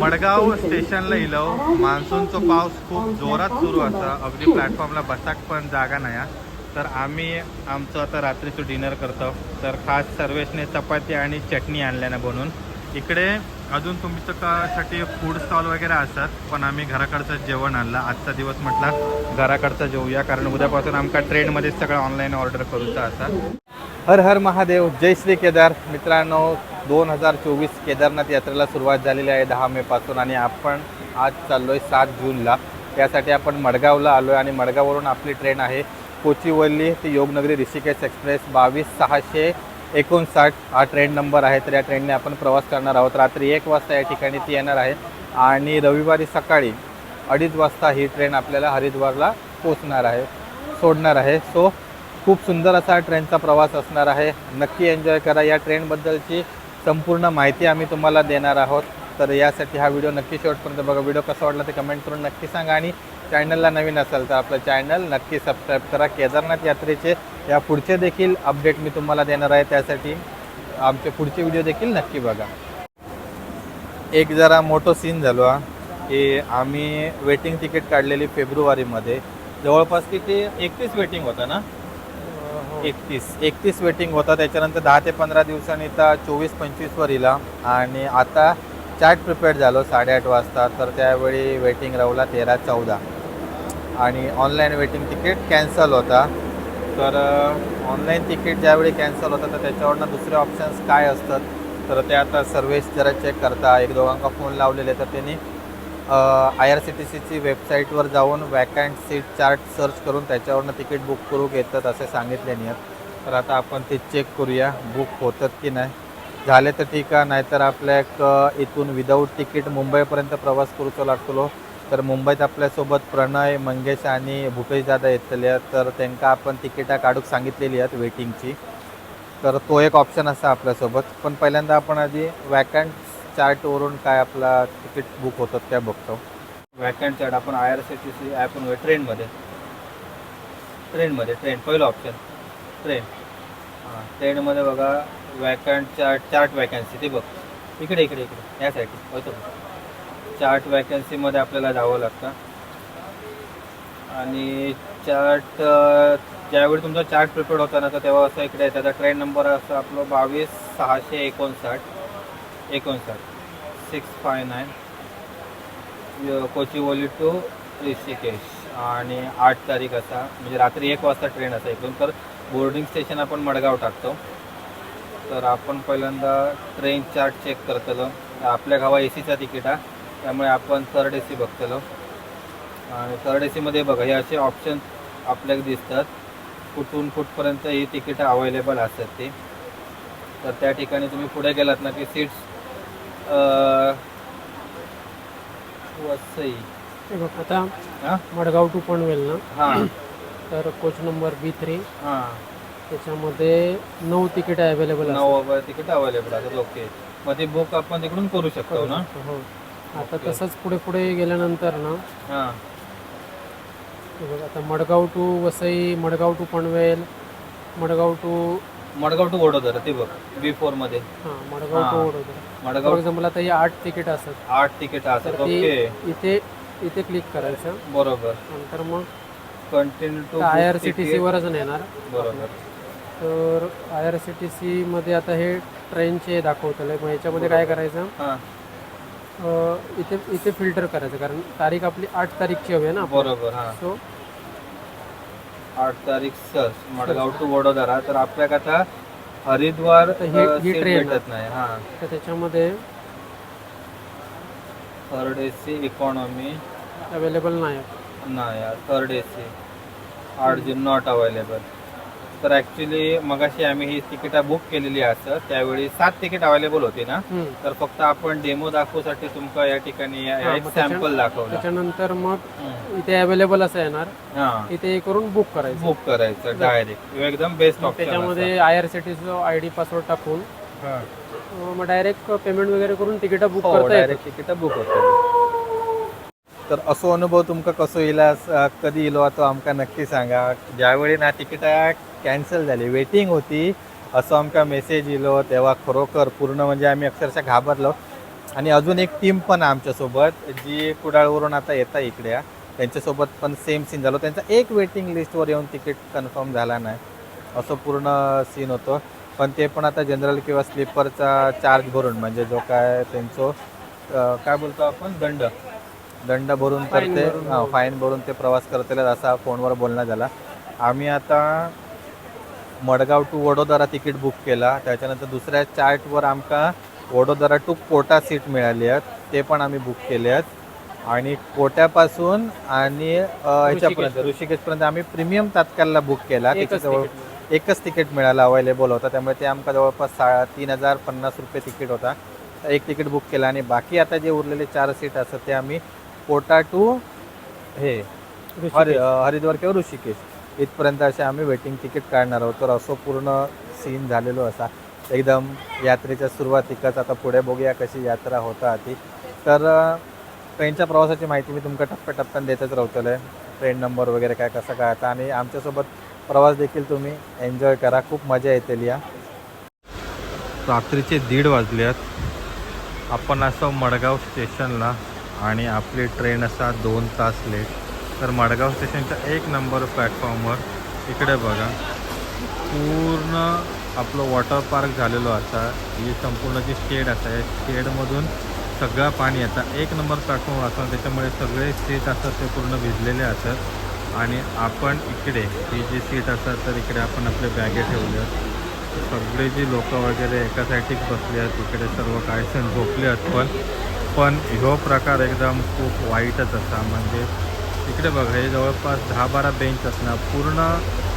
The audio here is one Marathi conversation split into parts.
मडगाव स्टेशनला इलो मान्सूनचो पाऊस खूप जोरात सुरू असा. अगदी प्लॅटफॉर्मला बसाक पण जागा नाही हा. तर आम्ही आमचं आता रात्रीचं डिनर करतो. तर खास सर्वेशने चपाती आणि चटणी आणल्या ना बनवून इकडे अजून तुमचं का साठी फूड स्टॉल वगैरे असतात. पण आम्ही घराकडचं जेवण आणलं. आजचा दिवस म्हटला घराकडचं जेवूया. कारण उद्यापासून आमका ट्रेनमध्ये सगळं ऑनलाईन ऑर्डर करूचा असा. हर हर महादेव जय श्री केदार. मित्रांनो दोन हजार चोवीस केदारनाथ यात्रेला सुरुवात झालेली आहे दहा मेपासून आणि आपण आज चाललो आहे सात जूनला. त्यासाठी आपण मडगावला आलो आहे आणि मडगाववरून आपली ट्रेन आहे कोचीवल्ली ते योगनगरी ऋषिकेश एक्सप्रेस बावीस सहाशे एकोणसाठ. हा ट्रेन नंबर आहे तर या ट्रेनने आपण प्रवास करणार आहोत. रात्री एक वाजता या ठिकाणी ती येणार आहे आणि रविवारी सकाळी अडीच वाजता ही ट्रेन आपल्याला हरिद्वारला पोचणार आहे सोडणार आहे. सो खूप सुंदर असा ट्रेनचा प्रवास असणार आहे. नक्की एन्जॉय करा. या ट्रेनबद्दलची संपूर्ण माहिती आम्ही तुम्हाला देणार आहोत. तर यासाठी हा व्हिडिओ नक्की शेवटपर्यंत बघा. व्हिडिओ कसा वाटला ते कमेंट करून नक्की सांगा आणि चॅनलला नवीन असाल तर आपलं चॅनल नक्की सबस्क्राईब करा. केदारनाथ यात्रेचे या पुढचे देखील अपडेट मी तुम्हाला देणार आहे. त्यासाठी आमचे पुढचे व्हिडिओ देखील नक्की बघा. एक जरा मोठं सीन झालो हा. की आम्ही वेटिंग तिकीट काढलेली फेब्रुवारीमध्ये. जवळपास किती? एकतीस वेटिंग होता ना? एकतीस. एकतीस वेटिंग होता त्याच्यानंतर दहा ते पंधरा दिवसांनी तर चोवीस पंचवीसवर इला. आणि आता चार्ट प्रिपेअर झालो साडेआठ वाजता. तर त्यावेळी वेटिंग राहूला तेरा चौदा. आणि ऑनलाईन वेटिंग तिकीट कॅन्सल होता. तर ऑनलाईन तिकीट ज्यावेळी कॅन्सल होतं तर त्याच्यावरनं दुसरे ऑप्शन्स काय असतात? तर ते आता सर्व्हिस जरा चेक करता. एक दोघांका फोन लावलेले तर त्यांनी आय आर सी टी सीची वेबसाईटवर जाऊन वॅकंट सीट चार्ट सर्च करून त्याच्यावरनं तिकीट बुक करू घेतात असे सांगितले नाही तर आता आपण ते चेक करूया बुक होतात की नाही. झाले तर ठीक आहे नाहीतर आपल्या एक इथून विदाऊट तिकीट मुंबईपर्यंत प्रवास करूचो लागतलो तर मुंबईत आपल्यासोबत प्रणय मंगेश आणि भूपेश दादा येतले आहेत. तर त्यांना आपण तिकिटा काढूक सांगितलेली आहेत वेटिंगची तर तो एक ऑप्शन असा आपल्यासोबत. पण पहिल्यांदा आपण आधी वॅकंट चार्टवरून काय आपला तिकीट बुक होतात त्या बघतो. वॅकंट चार्ट आपण I R C T C app ट्रेनमध्ये ट्रेनमध्ये ट्रेन पहिलं ऑप्शन ट्रेन हां ट्रेनमध्ये बघा वॅकंट चार्ट चार्ट वॅकन्सी ते बघ. इकडे इकडे इकडे. यासाठी होतं. चार्ट वॅकन्सीमध्ये आपल्याला जावं लागतं. आणि चार्ट ज्यावेळी तुमचा चार्ट प्रिपेअर होता ना तर तेव्हा असं इकडे त्याचा ट्रेन नंबर असं आपलं बावीस सहाशे एकोणसाठ. एकोणसाठ. Six five nine Kochuveli to Rishikesh. आणि आठ तारीख असा म्हणजे रात्री एक वाजता ट्रेन असा इकडून. तर बोर्डिंग स्टेशन आपण मडगाव टाकतो. तर आपण पहिल्यांदा ट्रेन चार्ट चेक करतलो. आपल्या गावा ए सीचा तिकीट आहे त्यामुळे आपण थर्ड ए सी बघतलो. आणि थर्ड ए सीमध्ये बघा हे असे ऑप्शन आपल्याला दिसतात. कुठून कुठपर्यंत ही तिकीटं अवेलेबल असतात ती. तर त्या ठिकाणी तुम्ही पुढे गेलात ना की सीट्स वसई हे बघ आता हां? मडगाव टू पनवेल ना? हां. तर कोच नंबर बी थ्री. हां. त्याच्यामध्ये नऊ तिकीट अवेलेबल नऊ तिकीट अवेलेबल असतात ओके. मग ते बुक आपण तिकडून करू शकतो ना? हो. आता. तसंच पुढे पुढे गेल्यानंतर ना हां. हे बघ आता Madgaon to Vasai Madgaon to Panvel Madgaon to Madgaon to Vadodara ते बघ बी फोरमध्ये. हां Madgaon to. Vadodara. For Madgaon example आता हे आठ तिकीट असतात. आठ तिकीट तर असतात ती ओके. इथे इथे क्लिक करायचं. बरोबर. नंतर मग continue to I R C T सीवरच नेणार. बरोबर. तर आय आर सी टी सीमध्ये आता हे ट्रेनचे दाखवतलं मग याच्यामध्ये काय करायचं? हां. अ, इथे इथे फिल्टर करायचं. कारण तारीख आपली आठ तारीखची हवी आहे ना बरोबर हां. सो आठ तारीख सर्च मडगाव टू वडोदरा. तर आपल्याला आता हरिद्वार तर ही- अ, ही सीट ट्रेन भेटत नाही हां. तर त्याच्यामध्ये third A C economy available नाही. आहे. नाही थर्ड ए सी आठ जून नॉट अवेलेबल तर ॲक्च्युली मगाशी आम्ही ही तिकीटं बुक केलेली असत त्यावेळी सात तिकीट अवेलेबल होती ना. तर फक्त आपण डेमो दाखवूसाठी तुमका या ठिकाणी हां, एक सॅम्पल दाखवलं. त्याच्यानंतर मग. इथे अवेलेबल असं येणार. हां. इथे हे करून बुक करायचं. बुक करायचं डायरेक्ट एकदम बेस्ट ऑप्शन त्याच्यामध्ये I R C T I D password टाकून मग डायरेक्ट पेमेंट वगैरे करून तिकीट बुक करता येतात डायरेक्ट तिकीट बुक होतं. तर असो अनुभव तुमका कसो येला अस- कधी इलो तो आमका नक्की सांगा. ज्यावेळी ना तिकीटा कॅन्सल झाली. वेटिंग होती. असं आमका मेसेज इलो तेव्हा खरोखर पूर्ण म्हणजे आम्ही अक्षरशः घाबरलो. आणि अजून एक टीम पण आहे आमच्यासोबत जी कुडाळवरून आता येत आहे इकडे. त्यांच्यासोबत पण सेम सीन झालं. त्यांचा एक वेटिंग लिस्टवर येऊन तिकीट कन्फर्म झाला नाही. असं पूर्ण सीन होतं. पण ते पण आता जनरल किंवा स्लीपरचा चार्ज भरून म्हणजे जो काय त्यांचं काय बोलतो आपण? दंड. दंड भरून तर ते. फाईन भरून. ते प्रवास करतील असा फोनवर बोलणं झाला आम्ही आता Madgaon to Vadodara ticket book केला. त्याच्यानंतर दुसऱ्या चार्टवर आमका वडोदरा टू कोटा सीट मिळाली आहेत. ते पण आम्ही बुक केले आहेत. आणि कोट्यापासून आणि ह्याच्यापर्यंत ऋषिकेशपर्यंत आम्ही प्रीमियम तात्काळला बुक केला. त्याच्याजवळ. एकच तिकीट मिळालं अवेलेबल होता. त्यामुळे ते आमका जवळपास सा तीन हजार पन्नास रुपये तिकीट होता. एक तिकीट बुक केलं. आणि बाकी आता जे उरलेले चार सीट असतात ते आम्ही कोटा टू हे. हरि हरिद्वार किंवा ऋषिकेश. इथपर्यंत असे आम्ही वेटिंग तिकीट काढणार आहोत. तर असं पूर्ण सीन झालेलो असा. एकदम यात्रेच्या सुरुवातीकच आता पुढे बघूया कशी यात्रा होता ती तर ट्रेनच्या प्रवासाची माहिती मी तुमका टप्प्याटप्प्यानं देतच राहतले ट्रेन नंबर वगैरे काय कसं काय आता. आणि आमच्यासोबत प्रवास देखील तुम्ही एन्जॉय करा. खूप मजा येते या रात्रीचे दीड वाजले आहेत. आपण असं मडगाव स्टेशनला आणि आपली ट्रेन असा दोन तास लेट तर मडगाव स्टेशनच्या एक नंबर प्लॅटफॉर्मवर इकडे बघा पूर्ण आपलं वॉटर पार्क झालेलो असा ही संपूर्ण जी शेड असा या शेडमधून सगळं पाणी येतं एक नंबर प्लॅटफॉर्म असतं त्याच्यामुळे सगळे सीट असतात ते पूर्ण भिजलेले असतात आणि आपण इकडे ही जी सीट असतात तर इकडे आपण आपले बॅगे ठेवले. आहेत सगळे जी लोक वगैरे एका साईडीक बसले आहेत इकडे सर्व काही सण झोपले आहेत पण पण ह्यो प्रकार एकदम खूप वाईटच असा. म्हणजे इकडे बघा हे जवळपास दहा बारा बेंच असणार. पूर्ण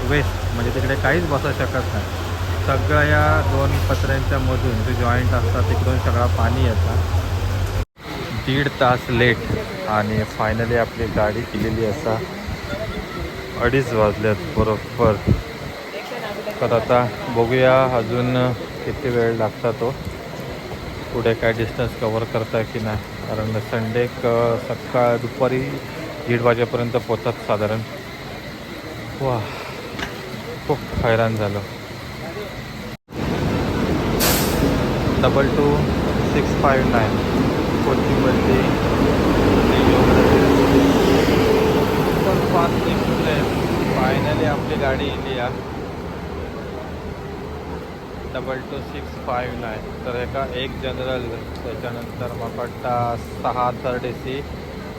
वेस्ट म्हणजे तिकडे काहीच बसू शकत नाही. सगळ्या या दोन पत्र्यांच्या मधून जे जॉईंट असतात तिकडून सगळा पाणी येतात. दीड तास लेट आणि फायनली आपली गाडी केलेली असा अडीच वाजल्यात बरोबर. तर आता बघूया अजून किती वेळ लागता तो. पुढे काय डिस्टन्स कवर करता की नाही? कारण संडे क सकाळ दुपारी दीड वाजेपर्यंत पोचत साधारण. वा खूप हैराण झालं. Double two six five nine कोचिंगवरती finally आपली गाडी इली या double two six five nine तर एका एक जनरल त्याच्यानंतर मग पट्टा सहा थर्ड ए सी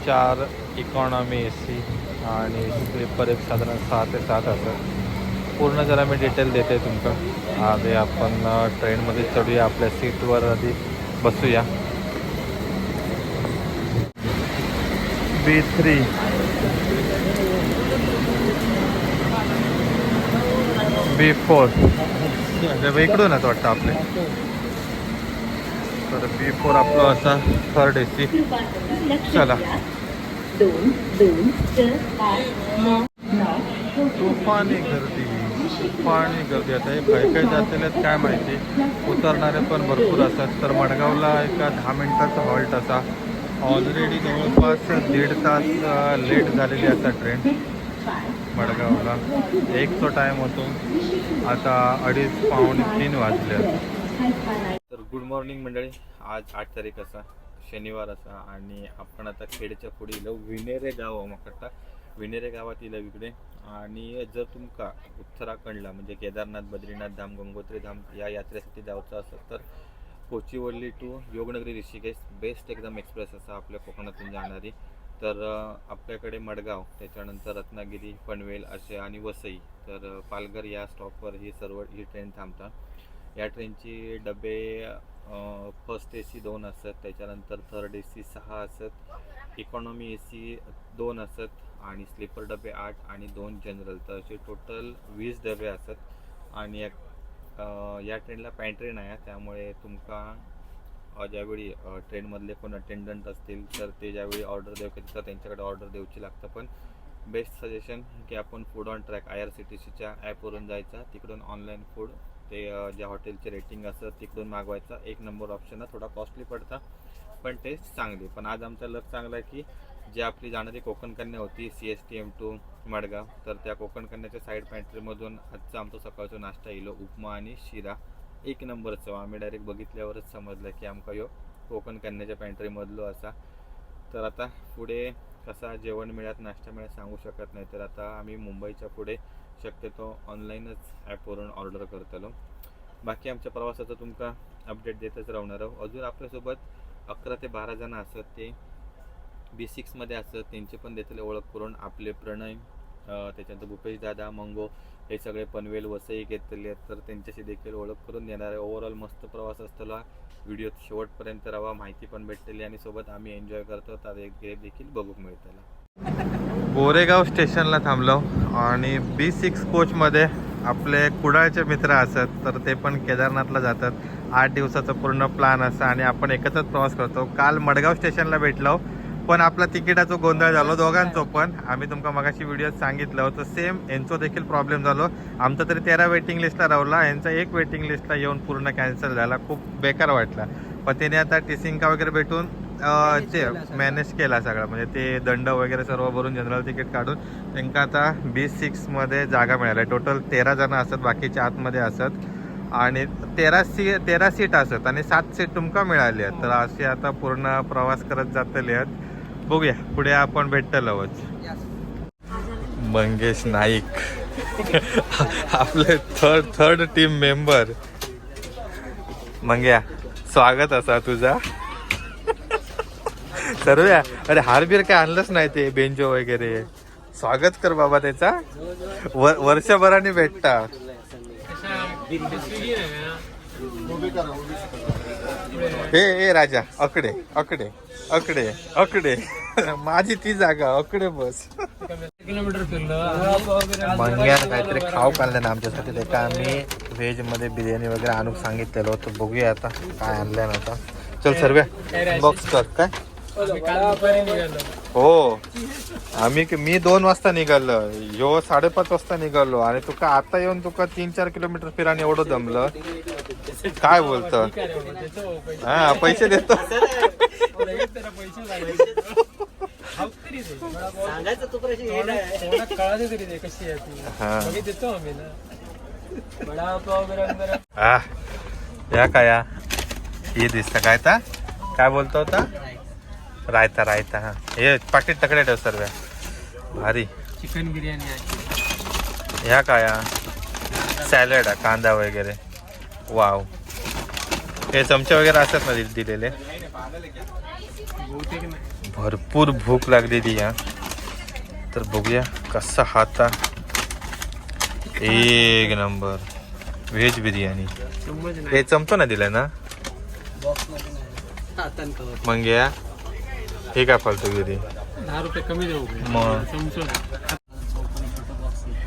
चार इकॉनॉमी ए सी आणि स्लीपर एक साधारण सहा ते सात असं. पूर्ण जरा मी डिटेल देते तुमका आधी आपण ट्रेनमध्ये चढूया. आपल्या सीटवर आधी बसूया. बी थ्री बी फोर इकडूनच वाटतं आपले. तर बी फोर आपलं असा थर्ड ए सी चला. दोन दोन चार आठ नऊ नऊ. तुफानी गर्दी तुफानी गर्दी. आता हे काही काही जातील आहेत काय माहिती? उतरणारे पण भरपूर असतात. तर मडगावला एका दहा मिनिटाचा हॉल्ट असा. ऑलरेडी जवळपास दीड तास लेट झालेली असा ट्रेन मडगावला. एक तो टाईम होतो. आता अडीच पाऊण तीन वाजले. आहेत. तर गुड मॉर्निंग मंडळी. आज आठ तारीख असा. शनिवार असा आणि आपण आता खेडच्या पुढे विनेरे गाव म्हाका विनेरे गावात येलो इकडे. आणि जर तुमका उत्तराखंडला म्हणजे केदारनाथ बद्रीनाथ धाम गंगोत्री धाम या यात्रेसाठी जायचं असेल तर कोचीवल्ली टू योगनगरी ऋषिकेश बेस्ट एकदम एक्सप्रेस असा आपल्या कोकणातून जाणारी. तर आपल्याकडे मडगाव त्याच्यानंतर रत्नागिरी पनवेल असे आणि वसई. तर पालघर या स्टॉपवर ही सर्व ही ट्रेन थांबतात. या ट्रेनची डबे फर्स्ट ए सी दोन असत त्याच्यानंतर थर्ड ए सी सहा असत इकॉनॉमी ए सी दोन असत आणि स्लीपर डबे आठ आणि दोन जनरल तर असे टोटल वीस डबे असत आणि या ट्रेनला पॅन्ट्रेन आहे त्यामुळे तुमका ज्यावेळी ट्रेनमधले कोण अटेंडंट असतील तर ते ज्यावेळी ऑर्डर देऊ तर त्यांच्याकडे ऑर्डर देऊची लागतं. पण बेस्ट सजेशन की आपण food on track I R C T सीच्या ॲपवरून जायचा तिकडून ऑनलाईन फूड ते ज्या हॉटेलचे रेटिंग असतं तिकडून मागवायचा एक नंबर ऑप्शन आहे. थोडा कॉस्टली पडता पण टेस्ट चांगली. पण आज आमचा लक चांगला आहे की जी आपली जाणारी कोकण कन्या होती C S T M to Madgaon तर त्या कोकण कन्याच्या साईड पॅन्ट्रीमधून आजचा आमचा सकाळचा नाश्ता येलो उपमा आणि शिरा. एक नंबरचं आम्ही डायरेक्ट बघितल्यावरच समजलं की आमका यो कोकण कन्याच्या पॅन्ट्रीमधलो असा. तर आता पुढे कसा जेवण मिळत नाश्ता मिळत सांगू शकत नाही. तर आता आम्ही मुंबईच्या पुढे शक्यतो ऑनलाईनच ॲपवरून ऑर्डर करतलो. बाकी आमच्या प्रवासाचं तुमका अपडेट देतच राहणार आहोत. अजून आपल्यासोबत अकरा ते बारा जण असत ते बी सिक्समध्ये असत त्यांची पण देतले ओळख करून आपले प्रणय त्याच्यानंतर भूपेश दादा मंगो हे सगळे पनवेल वसई घेतलेले आहेत. तर त्यांच्याशी देखील ओळख करून देणार आहे. ओव्हरऑल मस्त प्रवास असताना व्हिडिओ शेवटपर्यंत राहा माहिती पण भेटलेली आणि सोबत आम्ही एन्जॉय करतो. तर एक देखील बघूक मिळतला. गोरेगाव स्टेशनला थांबलो आणि बी सिक्स कोचमध्ये आपले कुडाळचे मित्र असत तर ते पण केदारनाथला जातात. आठ दिवसाचा पूर्ण प्लॅन असा आणि आपण एकत्रच प्रवास करतो. काल मडगाव स्टेशनला भेटलो पण आपला तिकिटाचा गोंधळ झालो दोघांचो पण. आम्ही तुमका मगाशी व्हिडिओ सांगितलं होतं सेम यांचो देखील प्रॉब्लेम झालो. आमचा तरी तेरा वेटिंग लिस्टला रावला यांचा एक वेटिंग लिस्टला येऊन पूर्ण कॅन्सल झाला. खूप बेकार वाटला. पण त्याने आता टिसिंका वगैरे भेटून ते मॅनेज केला सगळा. म्हणजे ते दंड वगैरे सर्व भरून जनरल तिकीट काढून त्यांना आता बी सिक्समध्ये जागा मिळाल्या टोटल तेरा जण असत बाकीचे आतमध्ये असत. आणि तेरा सी तेरा सीट असत आणि सात सीट तुमका मिळाली आहेत. तर असे आता पूर्ण प्रवास करत जातले आहेत. बघूया पुढे आपण भेटतलोच मंगेश नाईक. आपले third third team member Mangya स्वागत असा तुझा. सर्व अरे हारबीर काय आणलंच नाही ते बेंजो वगैरे. स्वागत कर बाबा त्याचा. वर- वर्षभराने भेटता. हे ए राजा अकडे अकडे अकडे अकडे. माझी ती जागा अकडे बस. किलोमीटर मंग्या काहीतरी खाऊ काढलं ना आमच्यासाठी. ते का आम्ही व्हेजमध्ये बिर्याणी वगैरे आणून सांगितलेलं होतं. बघूया आता काय आणलं ना आता. चल सर्व बॉक्स कर. काय? हो. आम्ही मी दोन वाजता निघालो. ह्यो साडेपाच वाजता निघालो. आणि तुका आता येऊन तुका तीन चार किलोमीटर फिराने एवढं जमलं. काय बोलत? हा पैसे देतो. या काय. ही दिसत काय काय बोलतो होता रायता रायता हा. हे पाकिट तकडे ठेव सर्व. भारी. चिकन बिर्याणी आहे. ह्या काय सॅलड कांदा वगैरे. वाव हे चमचे वगैरे असतात ना दि- दिलेले? भरपूर भूक लागलेली या तर बघूया कसा हाता. एक नंबर. व्हेज बिर्याणी हे चमचो ना दिलाय ना? मग या हे काय फालतू गिरी दहा रुपये कमी देऊ. मग.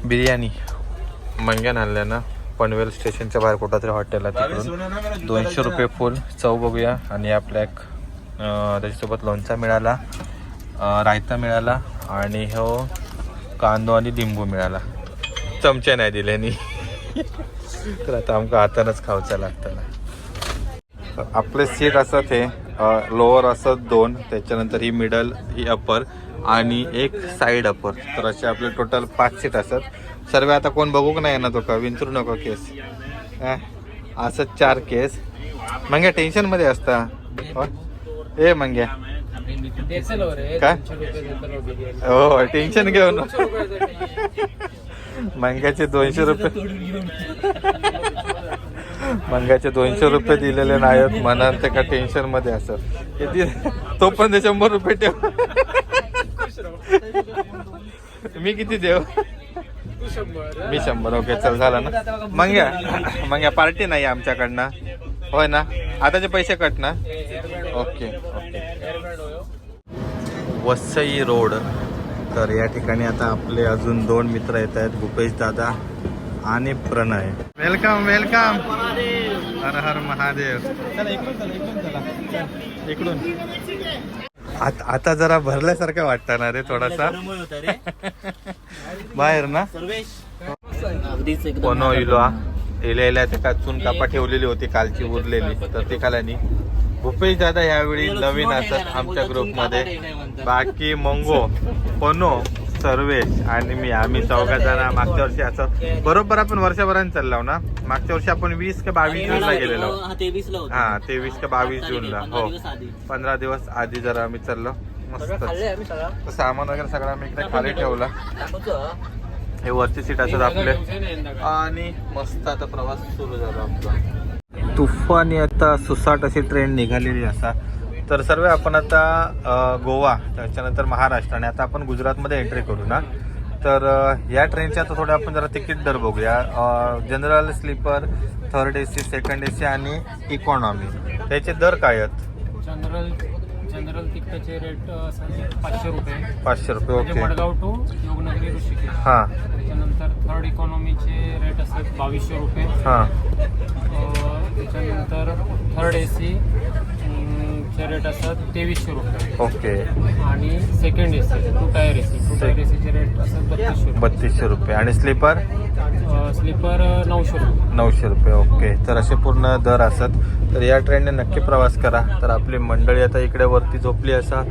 बिर्याणी. मंग्यान आणल्या ना पनवेल स्टेशनच्या बाहेर कुठं तरी हॉटेल आहे तिकडून. दोनशे रुपये फुल चव बघूया. आणि आपल्या एक अं, त्याच्यासोबत लोणचा मिळाला अं, रायता मिळाला आणि हो कांदो आणि लिंबू मिळाला. चमचे नाही दिल्यानी तर आता आमका हातानच खावचा लागतं आपले सीट असत हे लोअर असत दोन त्याच्यानंतर ही मिडल ही अपर आणि एक साईड अपर तर असे आपले टोटल पाच सीट असत सर्व आता कोण बघूक नाही ना तो का? विंचरू नको केस. असं चार केस. मंग्या टेन्शनमध्ये असता. हो? ए मंग्या. काय? हो टेन्शन घेऊन. मंग्याचे दोनशे रुपये. मंगाचे दोनशे रुपये दिलेले नाहीत म्हणा ते का टेन्शनमध्ये असं किती तो पण ते शंभर रुपये ठेव. मी किती देऊ? मी शंभर. ओके चल झालं ना. मंग्या मंग्या पार्टी नाही आमच्याकडनं. होय ना? आताचे पैसे कट ना? Okay okay Vasai road. तर या ठिकाणी आता आपले अजून दोन मित्र येत आहेत भूपेश दादा आणि प्रणय. वेलकम वेलकम हर हर महादेव. चला इकडून चला इकडून चला. इकडून. आता आता जरा भरल्यासारखं वाटतं ना रे थोडासा? बाहेर ना? कोण इलो इल्या इल्या ते का चून कापा ठेवलेली होती कालची उरलेली. तर ते खाल्यानी. भूपेश दादा यावेळी नवीन असत आमच्या ग्रुपमध्ये बाकी मंगो कोनो सर्वेश आणि मी आम्ही चौघा जण मागच्या वर्षी असं बरोबर आपण वर्षभराने चाललो ना? मागच्या वर्षी आपण वीस का बावीस जूनला गेलेलो. हा तेवीस ला होतं. हा तेवीस का बावीस जूनला. हो. पंधरा दिवस आधी. जरा आम्ही चाललो. मस्त सामान वगैरे सगळं आम्ही इकडे खाली ठेवला. हे वरची सीट असतात आपले आणि मस्त आता प्रवास सुरू झाला आपला तुफान आता सुसाट अशी ट्रेन निघालेली असा तर सर्व आपण आता गोवा त्याच्यानंतर महाराष्ट्र आणि आता आपण गुजरातमध्ये एंट्री करू ना. तर या ट्रेनचे आता थोडे आपण जरा तिकीट दर बघूया. General sleeper third A C second A C आणि इकॉनॉमी त्याचे दर काय आहेत? जनरल जनरल तिकटाचे रेट पाचशे रुपये. पाचशे रुपये म्हणजे ओके. मडगाव टू योगनगरी ऋषिकेश. हां. त्याच्यानंतर थर्ड इकॉनॉमीचे रेट असतात बावीसशे रुपये. हां. अं, त्याच्यानंतर थर्ड ए सी चे रेट असतात तेवीसशे रुपये. ओके. आणि second A C two tier A C two tier A सीचे रेट असतात बत्तीसशे रुपये. बत्तीसशे रुपये. आणि स्लीपर स्लीपर नऊशे रुपये. नऊशे रुपये ओके. तर असे पूर्ण दर असत. तर या ट्रेनने नक्की प्रवास करा. तर आपली मंडळी आता इकडे वरती झोपली असा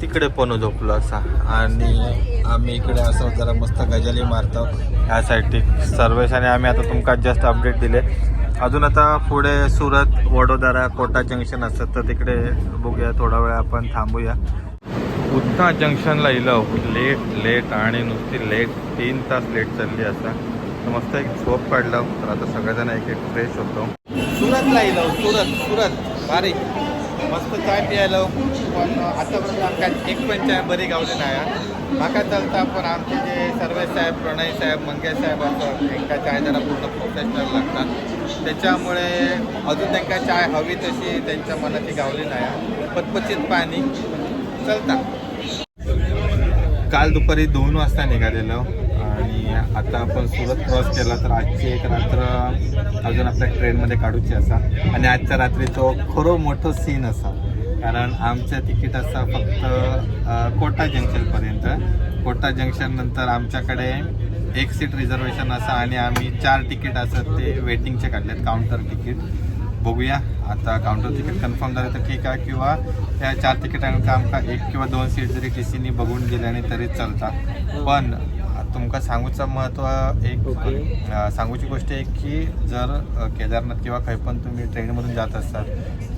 तिकडे पण झोपलो असा. आणि आम्ही इकडे असं जरा मस्त गजाली मारतो. ह्या साईडची सर्वेशाने आम्ही आता तुमका जस्ट अपडेट दिले. अजून आता पुढे सुरत वडोदरा कोटा जंक्शन असतं तर तिकडे बघूया थोडा वेळ आपण थांबूया. उतना जंक्शनला इलव लेट लेट आणि नुसती लेट तीन तास लेट चालली असा तर मस्त एक झोप काढलं. तर आता सगळेजण एक एक फ्रेश होतो. सुरतला इलव सुरत सुरत भारी मस्त चाय प्यायलो. पण आतापर्यंत आमकां एक पण चाय बरी गावली नाही म्हाका चलता पण आमचे जे सर्वे साहेब प्रणय साहेब मंगेश साहेब असतात त्यांना चाय जरा पूर्ण प्रोफेशनल लागतात. त्याच्यामुळे अजून त्यांना चाय हवी तशी त्यांच्या मनाची गावली नाही पचपचित पाणी. चलता. काल दुपारी दोन वाजता निघालेलो. आता आपण सुरत क्रॉस केला तर आजची एक रात्र अजून आपल्या ट्रेनमध्ये काढूची असा. आणि आजच्या रात्रीचो खरो मोठो सीन असा. कारण आमचं तिकीट असा फक्त कोटा जंक्शनपर्यंत कोटा जंक्शन नंतर आमच्याकडे एक सीट रिझर्वेशन असा आणि आम्ही चार तिकीट असं ते वेटिंगचे काढलेत काउंटर तिकीट बघूया. आता काउंटर तिकीट कन्फर्म झालं तर ठीक आहे. किंवा त्या चार तिकिटांका आमका एक किंवा दोन सीट जरी टी सीनी बघून गेल्याने तरी चलतात. पण तुमका सांगूचं महत्त्व एक सांगूची गोष्ट आहे की जर केदारनाथ किंवा काही पण तुम्ही ट्रेनमधून जात असाल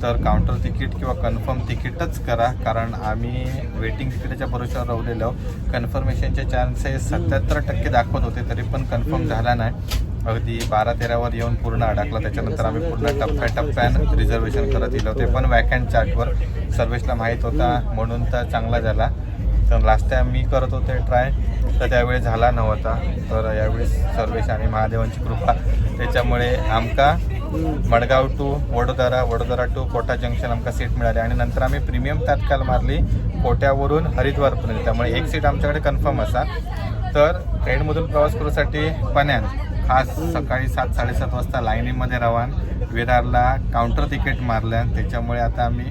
तर काउंटर तिकीट किंवा कन्फर्म तिकीटच करा. कारण आम्ही वेटिंग तिकिटाच्या भरोश्यावर राहिलेलो कन्फर्मेशनचे चान्सेस सत्याहत्तर टक्के दाखवत होते तरी पण कन्फर्म झाला नाही. अगदी बारा तेरावर येऊन पूर्ण अडकला. त्याच्यानंतर आम्ही पूर्ण टप्प्याटप्प्यानं रिझर्वेशन करत गेलो ते पण वॅकंट चार्टवर सर्व्हिसला माहीत होता. म्हणून तर चांगला झाला. तर लास्ट टाइम मी करत होते ट्राय तर त्यावेळी झाला नव्हता. तर यावेळी सर्वेश आणि महादेवांची कृपा. त्याच्यामुळे आमका Madgaon to Vadodara Vadodara to Kota junction आमका सीट मिळाली. आणि नंतर आम्ही प्रीमियम तात्काळ मारली कोट्यावरून हरिद्वारपर्यंत त्यामुळे एक सीट आमच्याकडे कन्फर्म असा. तर ट्रेनमधून प्रवास करूसाठी पण्यान आज सकाळी सात साडेसात वाजता लाईनीमध्ये रवान. विरारला काउंटर तिकीट मारल्यान त्याच्यामुळे आता आम्ही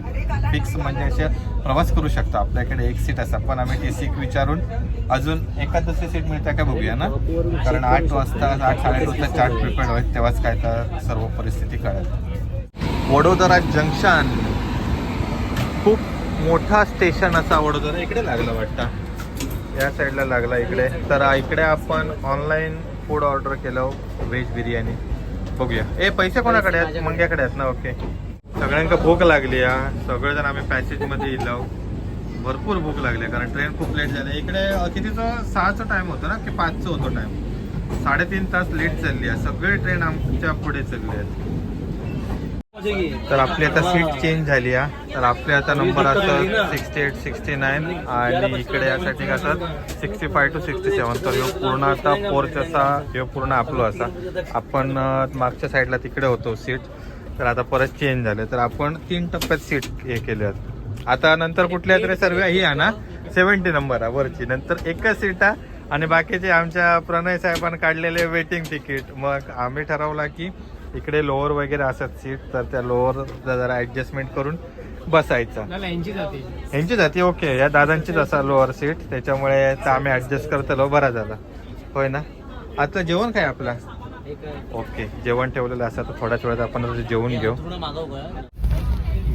फिक्स म्हणजे असे प्रवास करू शकतो. आपल्याकडे एक सीट असा. पण आम्ही टी सी विचारून अजून एका दुसरी सीट मिळते का बघूया ना? कारण आठ वाजता आठ साडेआठ वाजता चार्ट प्रिपेअर्ड होईल तेव्हाच काय तर सर्व परिस्थिती कळेल. वडोदरा जंक्शन खूप मोठा स्टेशन असा वडोदरा. इकडे लागला वाटतं. या साईडला लागला इकडे. तर इकडे आपण ऑनलाईन फूड ऑर्डर केलं व्हेज बिर्याणी. बघूया. ए पैसे कोणाकडे आहेत? मंग्याकडे आहेत ना? ओके. सगळ्यांका भूक लागली हा. सगळेजण आम्ही पॅसेजमध्ये येलो भरपूर भूक लागली आहे, कारण ट्रेन खूप लेट झाली. इकडे कितीचं? सहाचा टाइम होता ना की पाचचं होतो टाइम साडेतीन तास लेट चालली आहे. सगळे ट्रेन आमच्या पुढे चालले आहेत. तर आपली आता सीट चेंज झाली आहे तर आपले आता नंबर असतात सिक्स्टी एट सिक्स्टी नाईन आणि इकडे यासाठी असतात sixty five to sixty seven तर ह्यो पूर्ण आता फोर्थ असा ह्यो पूर्ण आपलो असा. आपण मागच्या साईडला तिकडे होतो सीट तर आता परत चेंज झाले. तर आपण तीन टप्प्यात सीट हे केले आहेत. आता नंतर कुठल्या तरी सर्व ही आहे ना सेवन्टी नंबर आहे वरची. नंतर एकच सीट आहे. आणि बाकीचे आमच्या प्रणय साहेबांनी काढलेले वेटिंग तिकीट मग आम्ही ठरवला की इकडे लोअर वगैरे असत सीट तर त्या लोअर जरा ऍडजस्टमेंट करून बसायचं. यांची जाते. ओके या दादांचीच असा लोअर सीट त्याच्यामुळे तर आम्ही ऍडजस्ट करतलो बरा झाला. होय ना? आता जेवण काय आपला? ओके जेवण ठेवलेलं असं तर थोड्याच वेळात आपण जेवून घेऊ.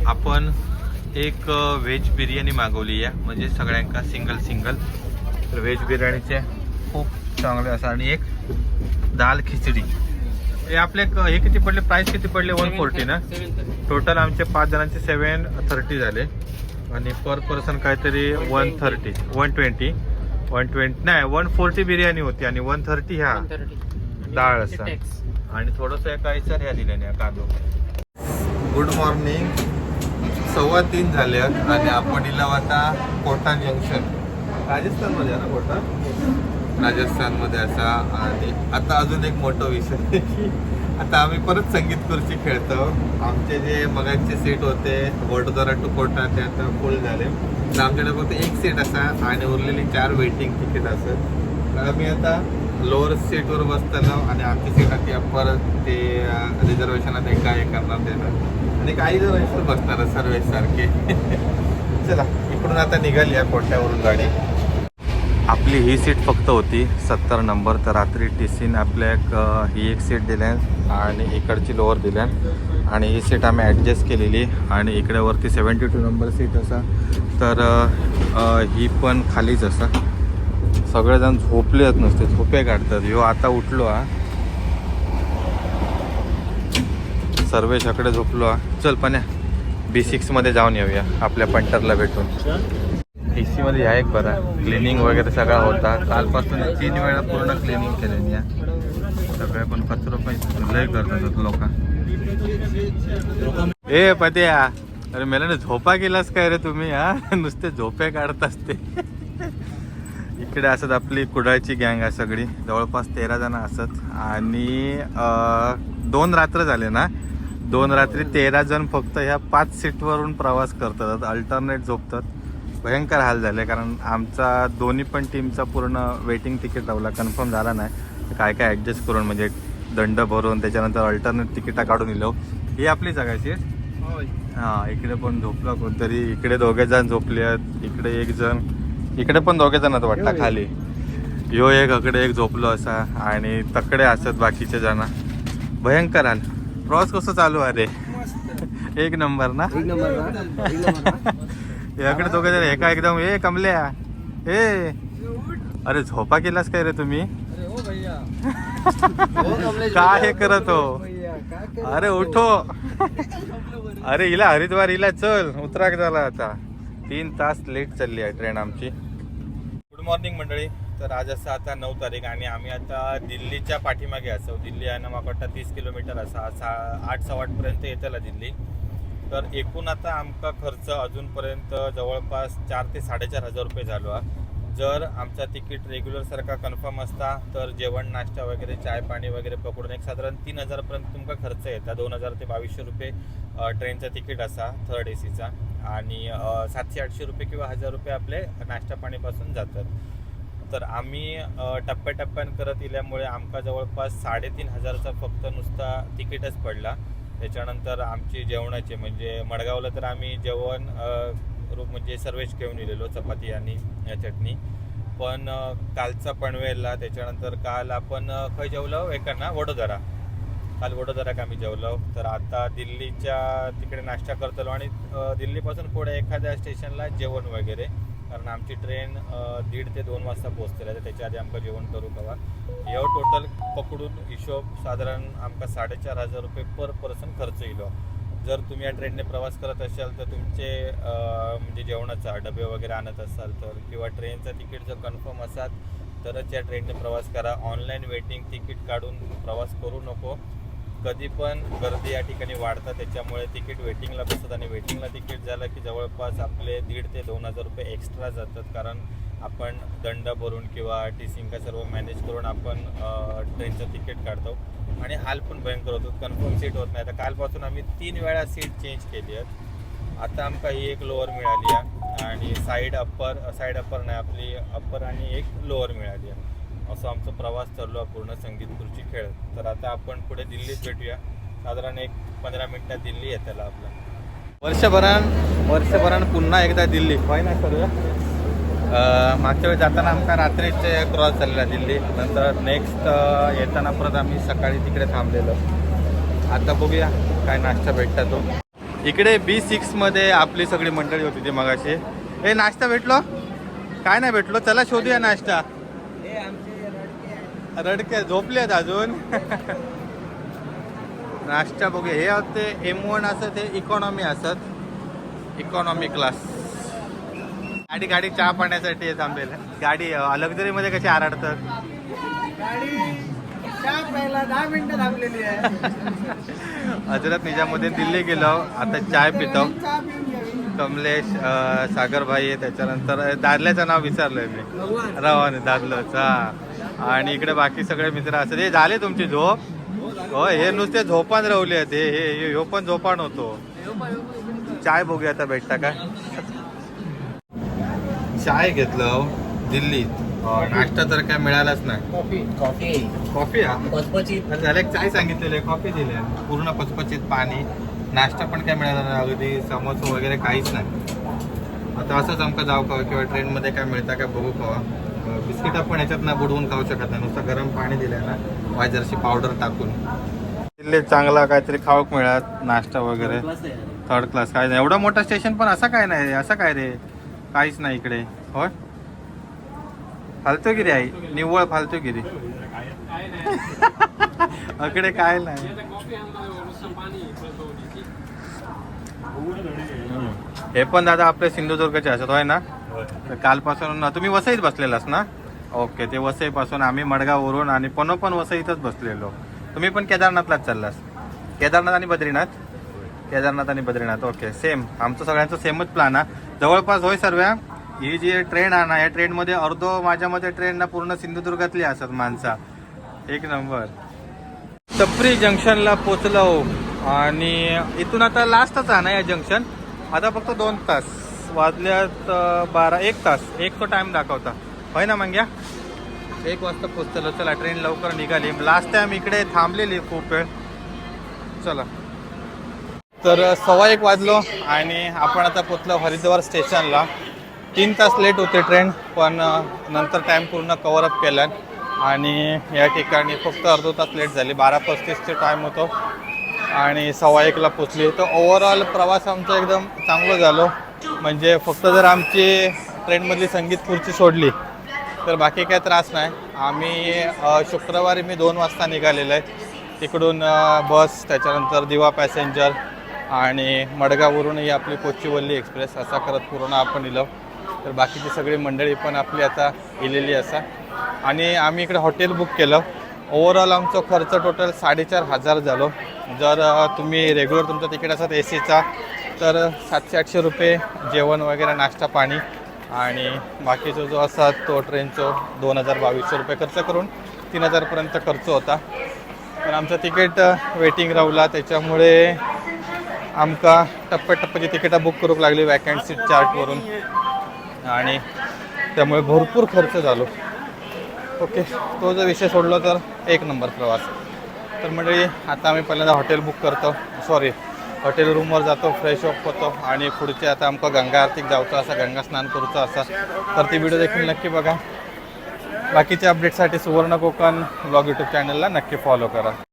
आपण एक व्हेज बिर्याणी मागवली आहे म्हणजे सगळ्यांका सिंगल सिंगल व्हेज बिर्याणीचे खूप चांगले असं आणि एक दाल खिचडी. हे आपले हे किती पडले? प्राइस किती पडले? वन फोर्टी ना? टोटल आमचे पाच जणांचे सेवन थर्टी झाले. आणि पर पर्सन काहीतरी one thirty one twenty one twenty नाही वन फोर्टी बिर्याणी होती आणि वन थर्टी ह्या डाळ असा आणि थोडंसं एका याच्यात ह्या दिल्याने कांदो. गुड मॉर्निंग सव्वा तीन झाले आणि आपण इला आता कोटा जंक्शन राजस्थानमध्ये ना कोटा? राजस्थानमध्ये असा आणि आता अजून एक मोठं विषय की आता आम्ही परत संगीत खुर्ची खेळतो. आमचे जे मगाचे सीट होते वडोदरा टू कोटा ते आता फुल झाले. तर आमच्याकडे फक्त एक सीट असा आणि उरलेली चार वेटिंग तिकीट असत तर आम्ही आता लोअर सीटवर बसताना आणि आमची सीट आता अप्पर ते रिझर्वेशन आता काय करणार देणार आणि काही जण बसणार सर्वेसारखे. चला इकडून आता निघाली या कोट्यावरून गाडी. आपली ही सीट फक्त होती सत्तर नंबर. तर रात्री टी सीन आपल्या एक ही एक सीट दिल्यान आणि इकडची लोअर दिल्यान आणि ही सीट आम्ही ॲडजस्ट केलेली आणि इकडेवरती सेवन्टी टू नंबर सीट असा. तर ही पण खालीच असा. सगळेजण झोपले नसते झोपे काढतात. ह्यो आता उठलो हा. सर्वेशाकडे झोपलो हा. चल पण बी सिक्समध्ये जाऊन येऊया आपल्या पंटरला भेटून. ए सी मध्ये या एक बरा. क्लिनिंग वगैरे सगळा होता. कालपासून तीन वेळा पूर्ण क्लिनिंग केलेली आहे. सगळे पण कचरो पण लय करतात लोक. ए पत्या अरे मला ना झोपा केलास काय रे तुम्ही हा? नुसते झोपे काढतास ते. इकडे असत आपली कुडाळची गँग आहे सगळी. जवळपास तेरा जण असत. आणि दोन रात्र झाले ना? दोन रात्री तेरा जण फक्त ह्या पाच सीटवरून प्रवास करतात. अल्टरनेट झोपतात. भयंकर हाल झाले कारण आमचा दोन्ही पण टीमचा पूर्ण वेटिंग तिकीट लावला कन्फर्म झाला नाही. काय काय ॲडजस्ट करून म्हणजे दंड भरून त्याच्यानंतर अल्टरनेट तिकिटा काढून दिलो. ही आपली जगाची हां इकडे पण झोपला कोणतरी. इकडे दोघे जण झोपले आहेत इकडे एक जण. इकडे पण दोघे जण वाटतं खाली. ह्यो एक अकडे एक झोपलो असा आणि तकडे असत बाकीचे जण. भयंकर हाल. प्रवास कसं चालू आहे रे? एक नंबर ना? एक नंबर याकडे दोघे जण एका एकदम ए कमल्या ए. अरे झोपा केलास काय रे तुम्ही? काय हे करत हो? अरे उठो. अरे हिला हरिद्वार हिला चल उतराक झाला आता. तीन तास लेट चालली आहे ट्रेन आमची. गुड मॉर्निंग मंडळी. तर आज असं आता नऊ तारीख आणि आम्ही आता दिल्लीच्या पाठीमागे असो दिल्ली आहे ना म्हाका वाटतं तीस किलोमीटर असा आठ सव्वा आठपर्यंत येतला दिल्ली. तर एकूण आता आमका खर्च अजूनपर्यंत जवळपास चार ते साडेचार हजार रुपये झालो जर आमचा तिकीट रेग्युलर सारखा कन्फर्म असता तर जेवण नाश्ता वगैरे चाय पाणी वगैरे पकडून एक साधारण तीन हजारपर्यंत तुमका खर्च येता. दोन हजार ते बावीसशे रुपये ट्रेनचं तिकीट असा थर्ड ए सीचा आणि सातशे आठशे रुपये किंवा हजार रुपये आपले नाश्ता पाणीपासून जातात. तर आम्ही टप्प्याटप्प्यान टप्प्याटप्प्यानं करत इल्यामुळे आमका जवळपास साडेतीन हजारचा फक्त नुसता तिकीटच पडला. त्याच्यानंतर आमची जेवणाचे म्हणजे मडगावला तर आम्ही जेवण रूप म्हणजे सर्वेच घेऊन इलेलो चपाती आणि चटणी. पण कालचा पनवेलला त्याच्यानंतर काल आपण खंय खय जेवलो? एका ना वडोदरा. काल वडोदराक आम्ही जेवलो. तर आता दिल्लीच्या तिकडे नाश्ता करतलो आणि दिल्लीपासून पुढे एखाद्या स्टेशनला जेवण वगैरे. कारण आमची ट्रेन दीड ते दोन वाजता पोहोचतली तर त्याच्या आधी आमकां जेवण करू कवा. ह्यो टोटल पकडून हिशोब साधारण आमकां साडेचार हजार रुपये पर पर्सन खर्च येयलो जर तुम्ही या ट्रेनने प्रवास करत असाल तर तुमचे म्हणजे जेवणाचा डबे वगैरे आणत असाल तर किंवा ट्रेनचं तिकीट जर कन्फर्म असाल तरच या ट्रेनने प्रवास करा. ऑनलाईन वेटिंग तिकीट काढून प्रवास करू नको. कधी पण गर्दी या ठिकाणी वाढतात त्याच्यामुळे तिकीट वेटिंगला बसतात आणि वेटिंगला तिकीट झालं की जवळपास आपले दीड ते दोन हजार रुपये एक्स्ट्रा जातात कारण आपण दंड भरून किंवा टी सिंका सर्व मॅनेज करून आपण ट्रेनचं तिकीट काढतो आणि हाल पण भयंकर होतो. कन्फर्म सीट होत नाही. तर कालपासून आम्ही तीन वेळा सीट चेंज केली आहेत आता आमका ही एक लोअर मिळाली आहे आणि साईड अप्पर साईड अप्पर नाही आपली अप्पर आणि एक लोअर मिळाली आहे. असं आमचा प्रवास चाललो आहे पूर्ण संगीत खुर्ची खेळ. तर आता आपण पुढे दिल्लीत भेटूया. साधारण एक पंधरा मिनिटात दिल्ली आहे त्याला आपला. वर्षभरान वर्षभरान पुन्हा एकदा दिल्ली. होय ना सर मागच्या वेळी जाताना आमचा रात्रीचे क्रॉस झालेला दिल्ली. नंतर नेक्स्ट येताना परत आम्ही सकाळी तिकडे थांबलेलो. आता बघूया काय नाश्ता भेटता तो. इकडे बी सिक्समध्ये आपली सगळी मंडळी होती ती मगाशी. हे नाश्ता भेटलो? काय नाही भेटलो? चला शोधूया नाश्ता. रडके झोपलेत अजून. नाश्ता बघूया. हे होते एम वन असत हे इकॉनॉमी असत. इकॉनॉमी क्लास गाडी गाडी चहा पाण्यासाठी थांबेल. गाडी लक्झरी मध्ये कशी आरडतात? हजरत निजामुद्दीन दिल्ली गेलो. आता चाय पितो. कमलेश सागरभाई त्याच्यानंतर दादल्याचं नाव विचारलंय मी. रवाने दादलंच. हा. आणि इकडे बाकी सगळे मित्र असतात. हे झाले तुमची झोप? हो हे नुसते झोपान रवले आहेत. हे हे हे- ह्यो पण झोपान होतो. चाय बघूया आता भेटता का? चाय घेतलं दिल्लीत. अं, नाश्ता तर काय मिळालाच नाही. Coffee coffee. कॉफी हा? झालं चाय सांगितलेली कॉफी दिली. पूर्ण पचपचित पाणी. नाश्ता पण काय मिळाला नाही अगदी समोसा वगैरे काहीच नाही. आता असंच आमका जाऊ का किंवा ट्रेनमध्ये काय मिळतं का बघू कवा बिस्किटं पण याच्यात ना बुडवून खाऊ शकत नाही. नुसतं गरम पाणी दिलंय ना वायजरशी पावडर टाकून. दिल्लीत चांगला काहीतरी खाऊक मिळत नाश्ता वगैरे. थर्ड क्लास काय नाही एवढं मोठं स्टेशन पण असं काय नाही असं काय रे? काहीच नाही इकडे. होय? फालतूगिरी आहे निव्वळ फालतूगिरी. इकडे काय नाही. हे पण दादा आपले सिंधुदुर्गचे असत होय ना? तर कालपासून तुम्ही वसईत बसलेलास ना? ओके ते वसईपासून आम्ही मडगाववरून आणि पण पण वसईतच बसलेलो. तुम्ही पण केदारनाथलाच चाललास. केदारनाथ आणि बद्रीनाथ? केदारनाथ आणि बद्रीनाथ ओके सेम आमचं सगळ्यांचं सेमच प्लॅन आहे जवळपास होय सर्व्या ही जी ट्रेन आहे ना या ट्रेनमध्ये अर्धो माझ्या मते ट्रेन ना पूर्ण सिंधुदुर्गातली असत माणसा. एक नंबर. टपरी जंक्शनला पोचलो आणि इथून आता लास्टच आहे ना या जंक्शन? आता फक्त दोन तास. वाजल्यात बारा एक तास. एक तो टाइम दाखवता. होय ना मंग्या? एक वाजता पोचलो चला ट्रेन लवकर निघाली. लास्ट टाइम इकडे थांबलेली खूप वेळ. चला. तर सव्वा एक वाजलो आणि आपण आता पोचलो हरिद्वार स्टेशनला. तीन तास लेट होते ट्रेन पण नंतर टाईम पूर्ण कवर अप केला आणि या ठिकाणी फक्त अर्धा तास लेट झाली. बारा पस्तीसचे टाईम होतो. आणि सव्वा एकला पोचली तर ओव्हरऑल प्रवास आमचा एकदम चांगला झालो. म्हणजे फक्त जर आमची ट्रेनमधली संगीत खुर्ची सोडली तर बाकी काय त्रास नाही. आम्ही शुक्रवारी मी दोन वाजता निघालेलो आहे. तिकडून बस त्याच्यानंतर दिवा पॅसेंजर आणि मडगाववरूनही आपली कोचिवल्ली एक्सप्रेस असा करत पूर्ण आपण इलो. तर बाकीची सगळी मंडळी पण आपली आता इलेली असा. आणि आम्ही इकडे हॉटेल बुक केलं. ओव्हरऑल आमचा खर्च टोटल साडेचार हजार झालो. जर तुम्ही रेग्युलर तुमचा तिकीट असत ए सीचा तर सातशे आठशे रुपये जेवण वगैरे नाश्ता पाणी आणि बाकीचा जो असा तो ट्रेनचं दोन हजार बावीसशे रुपये खर्च करून तीन हजारपर्यंत खर्च होता. पण आमचं तिकीट वेटिंग राहला. त्याच्यामुळे आमका टप्प्याटप्प्याची तिकीटं बुक करूक लागली वॅकंट सीट चार्टवरून आणि त्यामुळे भरपूर खर्च झालो. ओके तो जर विषय सोडला तर एक नंबर प्रवास. तर मंडळी आता आम्ही पहिल्यांदा हॉटेल बुक करतो. सॉरी हॉटेल रूमवर जातो फ्रेश अप होतो आणि पुढचे आता आमका गंगा आरतीक जावचं असा गंगा स्नान करूचं असा. तर ती व्हिडिओ देखील नक्की बघा. बाकीच्या अपडेटसाठी सुवर्ण कोकण ब्लॉग यूट्यूब चॅनलला नक्की फॉलो करा.